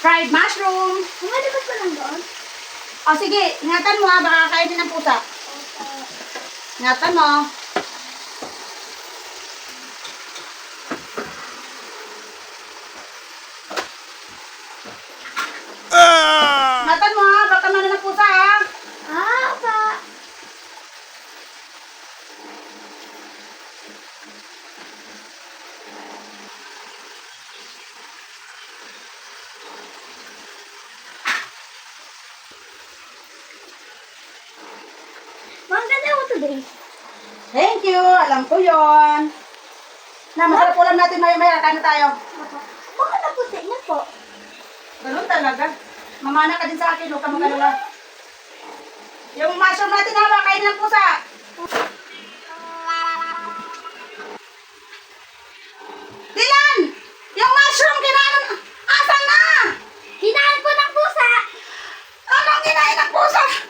fried mushroom. Lumalabas ko lang doon. O sige, ingatan mo ha, baka kainin ng pusa. Okay. Ingatan mo. Today. Thank you, alam ko yon. Na, masarap ulam natin maya-maya, kain na tayo. Baka na po. Ganun talaga. Mamana ka din sa akin, huwag ka mag-alala. Yung mushroom natin ha, baka kainin ng pusa. Dilan! Yung mushroom, kinain, asan na? Kinain ko ng pusa! Anong kinain ng pusa?